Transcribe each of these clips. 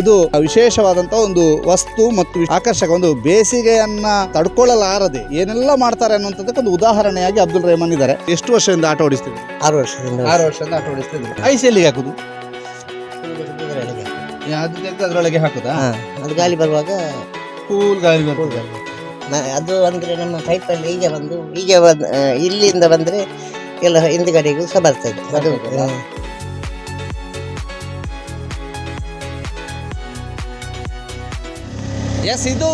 ಇದು ವಿಶೇಷವಾದಂತಹ ಒಂದು ವಸ್ತು ಮತ್ತು ಆಕರ್ಷಕ ಒಂದು ಬೇಸಿಗೆಯನ್ನ ತಡ್ಕೊಳ್ಳಲಾರದೆ ಏನೆಲ್ಲ ಮಾಡ್ತಾರೆ ಅನ್ನುವಂಥದ್ದಕ್ಕೆ ಒಂದು ಉದಾಹರಣೆಯಾಗಿ ಅಬ್ದುಲ್ ರಹಮಾನ್ ಇದ್ದಾರೆ. ಎಷ್ಟು ವರ್ಷದಿಂದ ಆಟ ಓಡಿಸ್ತಿದ್ರು? ಆರು ವರ್ಷದಿಂದ. ಆರು ವರ್ಷದಿಂದ ಆಟ ಓಡಿಸ್ತಿದ್ರು. ಐಸ್ ಎಲ್ಲಿಗೆ ಹಾಕುದು? ಅದು ತೆಗ್ದು ಅದರೊಳಗೆ ಹಾಕುದಾ? ಅದು ಗಾಳಿ ಬರುವಾಗ ಕೂಲ್ ಗಾಳಿ ಬರ್ತದೆ. ಅದು ಅಂದ್ರೆ ನಮ್ಮ ಪೈಪಲ್ಲಿ ಈಗ ಬಂದು ಈಗ ಇಲ್ಲಿಂದ ಬಂದ್ರೆ ಎಲ್ಲ ಹಿಂದ್ಗಡೆಗೂ ಸಹ ಬರ್ತದೆ ಅದು ಎಸ್ ಇದು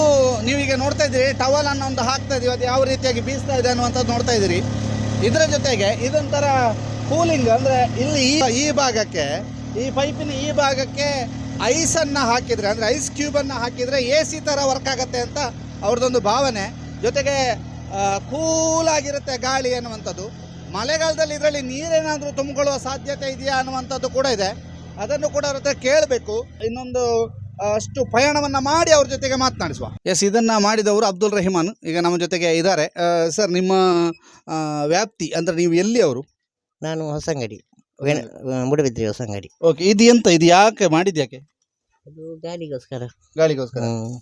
ನೀವೀಗ ನೋಡ್ತಾ ಇದ್ದೀರಿ. ಟವಲ್ ಅನ್ನ ಒಂದು ಹಾಕ್ತಾ ಇದೀವಿ ಅದು ಯಾವ ರೀತಿಯಾಗಿ ಬೀಸ್ತಾ ಇದೆ ಅನ್ನುವಂಥದ್ದು ನೋಡ್ತಾ ಇದ್ದೀರಿ. ಇದರ ಜೊತೆಗೆ ಇದೊಂಥರ ಕೂಲಿಂಗ್ ಅಂದರೆ ಇಲ್ಲಿ ಈ ಈ ಭಾಗಕ್ಕೆ, ಈ ಪೈಪಿನ ಈ ಭಾಗಕ್ಕೆ ಐಸನ್ನು ಹಾಕಿದರೆ, ಅಂದರೆ ಐಸ್ ಕ್ಯೂಬನ್ನು ಹಾಕಿದರೆ ಎ ಸಿ ಥರ ವರ್ಕ್ ಆಗುತ್ತೆ ಅಂತ ಅವ್ರದ್ದೊಂದು ಭಾವನೆ. ಜೊತೆಗೆ ಕೂಲ್ ಆಗಿರುತ್ತೆ ಗಾಳಿ ಅನ್ನುವಂಥದ್ದು. ಮಳೆಗಾಲದಲ್ಲಿ ಇದರಲ್ಲಿ ನೀರೇನಾದರೂ ತುಂಬಿಕೊಳ್ಳುವ ಸಾಧ್ಯತೆ ಇದೆಯಾ ಅನ್ನುವಂಥದ್ದು ಕೂಡ ಇದೆ. ಅದನ್ನು ಕೂಡ ಅವ್ರ ಹತ್ರ ಕೇಳಬೇಕು. ಇನ್ನೊಂದು ಅಷ್ಟು ಪಯಣವನ್ನ ಮಾಡಿ ಅವ್ರ ಜೊತೆಗೆ ಮಾತನಾಡಿಸುವ. ಎಸ್ ಇದನ್ನ ಮಾಡಿದವರು ಅಬ್ದುಲ್ ರಹಿಮಾನ್. ಈಗ ನಮ್ಮ ಜೊತೆಗೆ ಇದ್ದಾರೆ. ಸರ್ ನಿಮ್ಮ ವ್ಯಾಪ್ತಿ ಅಂದ್ರೆ ನೀವು ಎಲ್ಲಿ ಅವರು? ನಾನು ಹೊಸಂಗಡಿ ಮುಡಬಿದ್ರಿ ಹೊಸಂಗಡಿ. ಓಕೆ ಇದು ಎಂತ ಇದು ಯಾಕೆ ಮಾಡಿದ್ಯಾಕೆ ಅದು ಗಾಳಿಗೋಸ್ಕರ. ಗಾಳಿಗೋಸ್ಕರ? ಹ್ಮ್.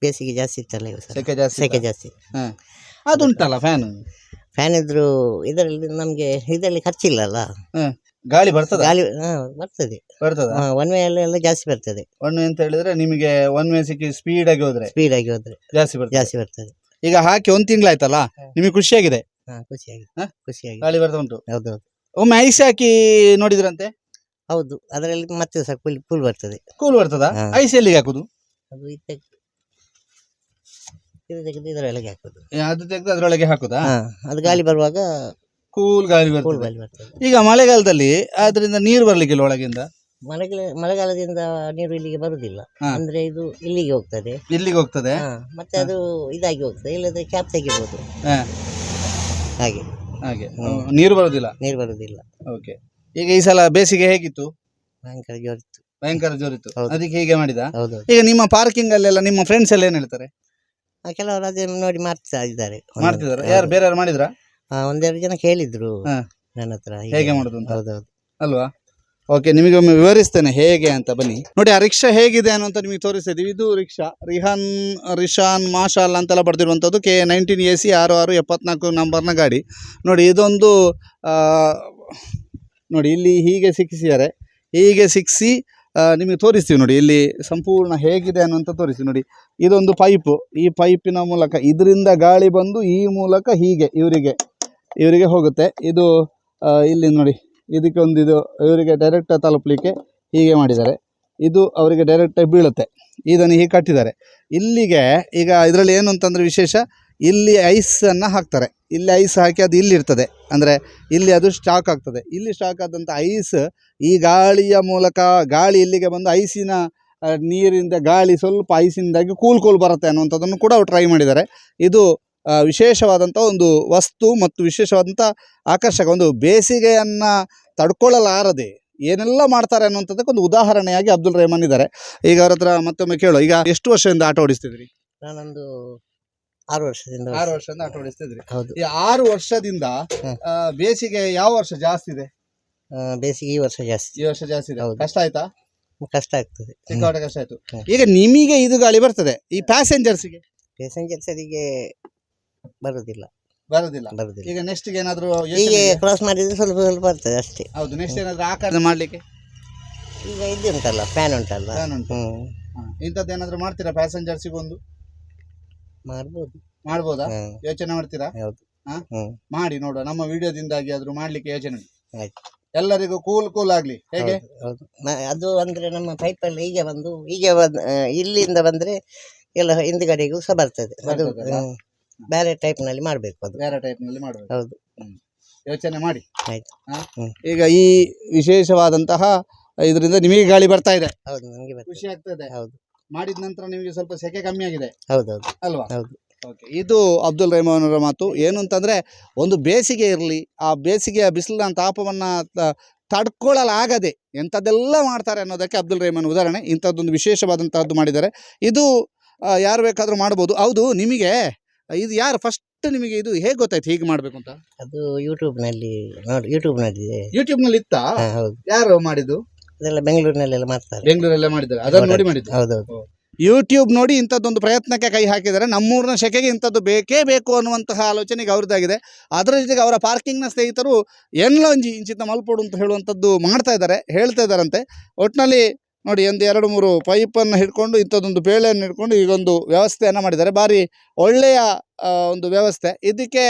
ಬೇಸಿಗೆ ಜಾಸ್ತಿ ಇತ್ತಲ್ಲ. ಸೆಕೆ ಜಾಸ್ತಿ ಸೆಕೆ ಜಾಸ್ತಿ. ಹಾ. ಅದುಂಟಲ್ಲ ಫ್ಯಾನ್ ಫ್ಯಾನ್ ಇದ್ರು ಇದರಲ್ಲಿ ನಮಗೆ ಇದರಲ್ಲಿ ಖರ್ಚಿಲ್ಲಲ್ಲ. ಗಾಳಿ ಬರ್ತದೆ? ಗಾಳಿ ಹಾ, ಬರ್ತದೆ. ಬರ್ತದ? ಒನ್ ವೇ ಅಲ್ಲಿ ಎಲ್ಲ ಜಾಸ್ತಿ ಬರ್ತದೆ. ಒನ್ ವೇ ಅಂತ ಹೇಳಿದ್ರೆ ನಿಮಗೆ ಒನ್ ವೇ ಸಿಕ್ಕಿ ಸ್ಪೀಡ್ ಆಗಿ ಹೋದ್ರೆ? ಸ್ಪೀಡ್ ಆಗಿ ಹೋದ್ರೆ. ಜಾಸ್ತಿ ಬರ್ತದೆ. ಜಾಸ್ತಿ ಬರ್ತದೆ. ಈಗ ಹಾಕಿ ಒಂದ್ ತಿಂಗಳಾಯ್ತಲ್ಲ? ನಿಮಗೆ ಖುಷಿಯಾಗಿದೆ? ಹಾ ಖುಷಿಯಾಗಿ ಹಾ? ಖುಷಿಯಾಗಿ ಗಾಳಿ ಬರ್ತಾ ಉಂಟು? ಹೌದೌದು. ಒಮ್ಮೆ ಐಸ್ ಹಾಕಿ ನೋಡಿದ್ರಂತೆ? ಹೌದು ಅದರಲ್ಲಿ ಮತ್ತೆ ಸಹ ಕೂಲ್ ಬರ್ತದೆ. ಕೂಲ್ ಬರ್ತದ? ಹಾ. ಐಸ್ ಎಲ್ಲಿಗೆ ಹಾಕುದು? ಅದು ಇದು ಇದು ತೆಗೆದು ಇದರೊಳಗೆ ಹಾಕೋದು. ಏ, ಅದು ತೆಗೆದು ಅದರೊಳಗೆ ಹಾಕುದಾ? ಹಾ ಅದು ಗಾಳಿ ಬರುವಾಗ ಕೂಲ್ ಗಾಳಿ ಬರ್ತದೆ. ಈಗ ಮಳೆಗಾಲದಲ್ಲಿ ಅದರಿಂದ ನೀರು ಬರ್ಲಿಕ್ಕಿಲ್ಲ ಒಳಗಿಂದ? ಮಳೆಗಾಲ ಮಳೆಗಾಲದಿಂದ ನೀರು ಇಲ್ಲಿಗೆ ಬರುದಿಲ್ಲ. ಹಾ. ಅಂದ್ರೆ ಇದು ಇಲ್ಲಿಗೆ ಹೋಗ್ತದೆ. ಇಲ್ಲಿಗೆ ಹೋಗ್ತದೆ? ಹಾ ಮತ್ತೆ ಅದು ಇದಾಗಿ ಹೋಗ್ತದೆ. ಇಲ್ಲದ್ರೆ ಕ್ಯಾಪ್ ತೆಗಿಬಹುದು ಹಾ, ಹಾಗೆ. ಹಾಗೆ. ಹ್ಮ್. ನೀರು ಬರುದಿಲ್ಲ? ನೀರು ಬರುದಿಲ್ಲ. ಓಕೆ. ಈಗ ಈ ಸಲ ಬೇಸಿಗೆ ಹೇಗಿತ್ತು? ಭಯಂಕರ ಜೋರಿತ್ತು. ಭಯಂಕರ ಜೋರಿತ್ತು. ಹೌದು. ಅದಕ್ಕೆ ಹೀಗೆ ಮಾಡಿದ? ಹೌದು ಈಗ ನಿಮ್ಮ ಪಾರ್ಕಿಂಗ್ ಅಲ್ಲೆಲ್ಲ ನಿಮ್ಮ ಫ್ರೆಂಡ್ಸ್ ಎಲ್ಲ ಏನ್ ಹೇಳ್ತಾರೆ? ಆ, ಕೆಲವರು ಅದನ್ನು ನೋಡಿ ಮಾಡ್ತಾ ಇದ್ದಾರೆ. ಮಾಡ್ತಿದ್ದಾರೆ ಮಾಡ್ತಿದಾರೆ ಯಾರು ಬೇರೆ ಯಾರು ಮಾಡಿದ್ರ? ಆ, ಒಂದೆರಡು ಜನ ಕೇಳಿದ್ರು ಹಾ. ನನ್ನ ಹತ್ರ. ಹೀಗೆ. ಹೇಗೆ ಮಾಡುದು ಅಂತ? ಹೌದೌದು. ಅಲ್ವಾ? ಓಕೆ ನಿಮಗೆ ಒಮ್ಮೆ ವಿವರಿಸ್ತೇನೆ ಹೇಗೆ ಅಂತ ಬನ್ನಿ. ನೋಡಿ ಆ ರಿಕ್ಷಾ ಹೇಗಿದೆ ಅನ್ನುವಂತ ನಿಮಗೆ ತೋರಿಸ್ತೀವಿ ಇದು ರಿಕ್ಷಾ. ರಿಹಾನ್ ರಿಶಾನ್ ಮಾಶಾಲ್ ಅಂತೆಲ್ಲ ಬರ್ದಿರುವಂಥದ್ದು ಕೆ ನೈನ್ಟೀನ್ ಎ ಸಿ ಆರು ಆರು ಎಪ್ಪತ್ನಾಲ್ಕು ನಂಬರ್ನ ಗಾಡಿ. ನೋಡಿ ಇದೊಂದು ಆ, ನೋಡಿ ಇಲ್ಲಿ ಹೀಗೆ ಸಿಕ್ಕಿಸಿದ್ದಾರೆ. ಹೀಗೆ ಸಿಕ್ಕಿಸಿ ನಿಮಗೆ ತೋರಿಸ್ತೀವಿ ನೋಡಿ ಇಲ್ಲಿ ಸಂಪೂರ್ಣ ಹೇಗಿದೆ ಅನ್ನುವಂತ ತೋರಿಸಿ ನೋಡಿ. ಇದೊಂದು ಪೈಪು ಈ ಪೈಪಿನ ಮೂಲಕ ಇದರಿಂದ ಗಾಳಿ ಬಂದು ಈ ಮೂಲಕ ಹೀಗೆ ಇವರಿಗೆ. ಇವರಿಗೆ ಹೋಗುತ್ತೆ. ಇದು ಇಲ್ಲಿ ನೋಡಿ. ಇದಕ್ಕೆ ಒಂದು ಇದು, ಇವರಿಗೆ ಡೈರೆಕ್ಟ್ ತಲುಪಲಿಕ್ಕೆ ಹೀಗೆ ಮಾಡಿದ್ದಾರೆ. ಇದು ಅವರಿಗೆ ಡೈರೆಕ್ಟಾಗಿ ಬೀಳುತ್ತೆ. ಇದನ್ನು ಹೀಗೆ ಕಟ್ಟಿದ್ದಾರೆ. ಇಲ್ಲಿಗೆ ಈಗ ಇದರಲ್ಲಿ ಏನು ಅಂತಂದರೆ ವಿಶೇಷ, ಇಲ್ಲಿ ಐಸನ್ನು ಹಾಕ್ತಾರೆ. ಇಲ್ಲಿ ಐಸ್ ಹಾಕಿ ಅದು ಇಲ್ಲಿರ್ತದೆ ಅಂದರೆ ಇಲ್ಲಿ ಅದು ಸ್ಟಾಕ್ ಆಗ್ತದೆ. ಇಲ್ಲಿ ಸ್ಟಾಕ್ ಆದಂಥ ಐಸ್ ಈ ಗಾಳಿಯ ಮೂಲಕ, ಗಾಳಿ ಇಲ್ಲಿಗೆ ಬಂದು ಐಸಿನ ನೀರಿಂದ, ಗಾಳಿ ಸ್ವಲ್ಪ ಐಸಿನಿಂದಾಗಿ ಕೂಲ್ ಕೂಲ್ ಬರುತ್ತೆ ಅನ್ನುವಂಥದ್ದನ್ನು ಕೂಡ ಅವ್ರು ಟ್ರೈ ಮಾಡಿದ್ದಾರೆ. ಇದು ವಿಶೇಷವಾದಂಥ ಒಂದು ವಸ್ತು ಮತ್ತು ವಿಶೇಷವಾದಂಥ ಆಕರ್ಷಕ ಒಂದು ಬೇಸಿಗೆಯನ್ನು ತಡ್ಕೊಳ್ಳಲಾರದೆ ಏನೆಲ್ಲ ಮಾಡ್ತಾರೆ ಅನ್ನುವಂಥದ್ದಕ್ಕೆ ಒಂದು ಉದಾಹರಣೆಯಾಗಿ ಅಬ್ದುಲ್ ರೆಹಮಾನ್ ಇದ್ದಾರೆ. ಈಗ ಅವ್ರ ಹತ್ರ ಮತ್ತೊಮ್ಮೆ ಕೇಳೋ ಈಗ ಎಷ್ಟು ವರ್ಷದಿಂದ ಆಟ ಓಡಿಸ್ತಿದ್ರಿ? ನಾನೊಂದು ಆರು ವರ್ಷದಿಂದ ಆರು ವರ್ಷದಿಂದ ಆಟ ಓಡಿಸ್ತಿದ್ರಿ. ಹೌದು. ಈ ಆರು ವರ್ಷದಿಂದ ಆ, ಬೇಸಿಗೆ ಯಾವ ವರ್ಷ ಜಾಸ್ತಿ ಇದೆ? ಆ, ಬೇಸಿಗೆ ಈ ವರ್ಷ ಜಾಸ್ತಿ. ಈ ವರ್ಷ ಜಾಸ್ತಿ ಇದೆ. ಹೌದು. ಕಷ್ಟ ಆಯ್ತಾ? ಕಷ್ಟ ಆಗ್ತದೆ. ಸಿಕ್ಕಾಪಟ್ಟೆ ಕಷ್ಟ ಆಯ್ತು. ಹ್ಮ್. ಈಗ ನಿಮಗೆ ಇದು ಗಾಳಿ ಬರ್ತದೆ ಈ ಪ್ಯಾಸೆಂಜರ್ಸ್ಗೆ ಪ್ಯಾಸೆಂಜರ್ಸ್ ಬರುದಿಲ್ಲ. ಬರೋದಿಲ್ಲ. ಬರುದಿಲ್ಲ. ಈಗ ನೆಕ್ಸ್ಟ್ ಏನಾದ್ರು ಹೀಗೆ ಕ್ರಾಸ್ ಮಾಡಿದ್ರೆ ಸ್ವಲ್ಪ ಸ್ವಲ್ಪ ಬರ್ತದೆ ಅಷ್ಟೇ. ಹೌದು ನೆಕ್ಸ್ಟ್ ಏನಾದ್ರು ಆಕಾರ ಮಾಡ್ಲಿಕ್ಕೆ? ಈಗ ಇದು ಉಂಟಲ್ಲ ಫ್ಯಾನ್ ಉಂಟಲ್ಲ. Fan ಉಂಟು. ಇಂಥದ್ದು ಏನಾದ್ರು ಮಾಡ್ತೀರಾ ಪ್ಯಾಸೆಂಜರ್ಸಿಗೆ ಒಂದು? ಮಾಡ್ಬೋದು. ಮಾಡ್ಬೋದಾ? ಹ್ಮ್ ಯೋಚನೆ ಮಾಡ್ತೀರಾ? ಹೌದು. ಹಾ? ಮಾಡಿ ನೋಡುವ ನಮ್ಮ ವಿಡಿಯೋದಿಂದಾಗಿ ಆದ್ರೂ ಮಾಡ್ಲಿಕ್ಕೆ ಯೋಚನೆ. ಆಯ್ತು. ಎಲ್ಲರಿಗೂ ಕೂಲ್ ಕೂಲ್ ಆಗ್ಲಿ. ಹೇಗೆ? ಹೌದು, ಹೌದು. ಮ- ಅದು ಅಂದ್ರೆ ನಮ್ಮ ಪೈಪಲ್ಲಿ ಹೀಗೆ ಬಂದು ಹೀಗೆ ಬಂದ್- ಆ, ಇಲ್ಲಿಂದ ಬಂದ್ರೆ ಎಲ್ಲ ಹಿಂದ್ಗಡೆಗೂ ಸಹ ಬರ್ತದೆ. ಅದು ಬರ್ತದಲ್ಲ? ಹ್ಮ್, ಬೇರೆ ಟೈಪ್ನಲ್ಲಿ ಮಾಡ್ಬೇಕು ಅದು. ಬೇರೆ ಟೈಪ್ನಲ್ಲಿ ಮಾಡ್ಬೇಕು. ಹೌದು. ಯೋಚನೆ ಮಾಡಿ. ಆಯ್ತು? ಹ್ಮ್. ಈಗ ಈ ವಿಶೇಷವಾದಂತಹ ಇದರಿಂದ ನಿಮಗೆ ಗಾಳಿ ಬರ್ತಾ ಇದೆ. ಹೌದು ನಿಮಗೆ ಖುಷಿ ಆಗ್ತದೆ. ಹೌದು. ಮಾಡಿದ ನಂತರ ನಿಮಗೆ ಸ್ವಲ್ಪ ಸೆಕೆ ಕಮ್ಮಿ ಆಗಿದೆ. ಹೌದು ಅಲ್ವಾ? ಹೌದು. ಓಕೆ. ಇದು ಅಬ್ದುಲ್ ರೆಹಮಾನ್ ಅವರ ಮಾತು. ಏನು ಅಂತಂದ್ರೆ ಒಂದು ಬೇಸಿಗೆ ಇರಲಿ ಆ ಬೇಸಿಗೆಯ ಬಿಸಿಲಿನ ತಾಪವನ್ನ ತ- ತಡ್ಕೊಳ್ಳಲಾಗದೆ ಎಂಥದ್ದೆಲ್ಲ ಮಾಡ್ತಾರೆ ಅನ್ನೋದಕ್ಕೆ ಅಬ್ದುಲ್ ರೆಹಮಾನ್ ಉದಾಹರಣೆ. ಇಂಥದ್ದೊಂದು ವಿಶೇಷವಾದಂತಹದ್ದು ಮಾಡಿದ್ದಾರೆ. ಇದು ಆ, ಯಾರು ಬೇಕಾದರೂ ಮಾಡ್ಬೋದು. ಹೌದು ನಿಮಗೆ ಇದು ಯಾರು ಫಸ್ಟ್ ನಿಮಗೆ ಇದು ಹೇಗೆ ಗೊತ್ತಾಯ್ತು? ಹೀಗೆ ಮಾಡಬೇಕು ಅಂತ? ಅದು ಯೂಟ್ಯೂಬ್ನಲ್ಲಿ ನೋಡಿ ಯೂಟ್ಯೂಬ್ನಲ್ಲಿ ಇದೆ ಯೂಟ್ಯೂಬ್ನಲ್ಲಿ ಇತ್ತಾ? ಹಾ, ಹೌದು. ಯಾರು ಮಾಡಿದ್ದು? ಅದೆಲ್ಲ ಬೆಂಗಳೂರಿನಲ್ಲೆಲ್ಲ ಮಾಡ್ತಾರೆ. ಬೆಂಗಳೂರಲ್ಲೇ ಮಾಡಿದ್ದಾರೆ. ಅದನ್ನು ನೋಡಿ ಮಾಡಿದ್ದು. ಹೌದೌದು. ಯೂಟ್ಯೂಬ್ ನೋಡಿ ಇಂಥದ್ದೊಂದು ಪ್ರಯತ್ನಕ್ಕೆ ಕೈ ಹಾಕಿದ್ದಾರೆ ನಮ್ಮೂರಿನ ಶೆಕೆಗೆ ಇಂಥದ್ದು ಬೇಕೇ ಬೇಕು ಅನ್ನುವಂತಹ ಆಲೋಚನೆಗೆ ಅವ್ರದ್ದಾಗಿದೆ. ಅದರ ಜೊತೆಗೆ ಅವರ ಪಾರ್ಕಿಂಗ್ನ ಸ್ನೇಹಿತರು ಎಲ್ಲೊಂಜಿ ಇಂಚಿತ ಮಲ್ಪೋಡು ಅಂತ ಹೇಳುವಂಥದ್ದು ಮಾಡ್ತಾ ಇದ್ದಾರೆ ಹೇಳ್ತಾ ಇದ್ದಾರಂತೆ. ಒಟ್ಟಿನಲ್ಲಿ ನೋಡಿ, ಒಂದು ಎರಡು ಮೂರು ಪೈಪನ್ನು ಹಿಡ್ಕೊಂಡು ಇಂಥದ್ದೊಂದು ಬೇಳೆಯನ್ನು ಹಿಡ್ಕೊಂಡು ಈಗೊಂದು ವ್ಯವಸ್ಥೆಯನ್ನು ಮಾಡಿದ್ದಾರೆ. ಭಾರಿ ಒಳ್ಳೆಯ ಒಂದು ವ್ಯವಸ್ಥೆ. ಇದಕ್ಕೆ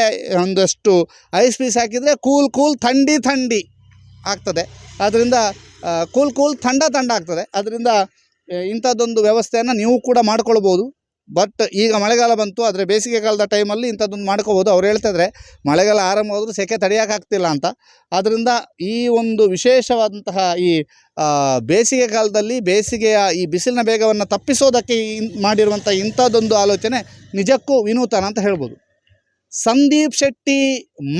ಒಂದಷ್ಟು ಐಸ್ ಪೀಸ್ ಹಾಕಿದರೆ ಕೂಲ್ ಕೂಲ್ ಥಂಡಿ ಥಂಡಿ ಆಗ್ತದೆ. ಆದ್ದರಿಂದ ಕೂಲ್ ಕೂಲ್ ಥಂಡ ಥಂಡ ಆಗ್ತದೆ. ಅದರಿಂದ ಇಂಥದ್ದೊಂದು ವ್ಯವಸ್ಥೆಯನ್ನು ನೀವು ಕೂಡ ಮಾಡ್ಕೊಳ್ಬೋದು. ಬಟ್ ಈಗ ಮಳೆಗಾಲ ಬಂತು, ಆದರೆ ಬೇಸಿಗೆ ಕಾಲದ ಟೈಮಲ್ಲಿ ಇಂಥದ್ದೊಂದು ಮಾಡ್ಕೋಬೋದು. ಅವ್ರು ಹೇಳ್ತಿದ್ರೆ ಮಳೆಗಾಲ ಆರಂಭ ಹೋದರೂ ಸೆಕೆ ತಡೆಯೋಕ್ಕಾಗ್ತಿಲ್ಲ ಅಂತ. ಆದ್ದರಿಂದ ಈ ಒಂದು ವಿಶೇಷವಾದಂತಹ ಈ ಬೇಸಿಗೆ ಕಾಲದಲ್ಲಿ ಬೇಸಿಗೆಯ ಈ ಬಿಸಿಲಿನ ಬೇಗವನ್ನು ತಪ್ಪಿಸೋದಕ್ಕೆ ಮಾಡಿರುವಂಥ ಇಂಥದ್ದೊಂದು ಆಲೋಚನೆ ನಿಜಕ್ಕೂ ವಿನೂತನ ಅಂತ ಹೇಳ್ಬೋದು. ಸಂದೀಪ್ ಶೆಟ್ಟಿ,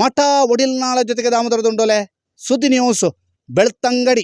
ಮಠ, ಒಡಿಲ್ನಾಳ ಜೊತೆಗೆ ದಾಮೋದರ ದುಂಡೋಲೆ, ಸುದ್ದಿ news Belthangady.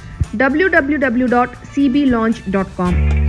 www.cblaunch.com.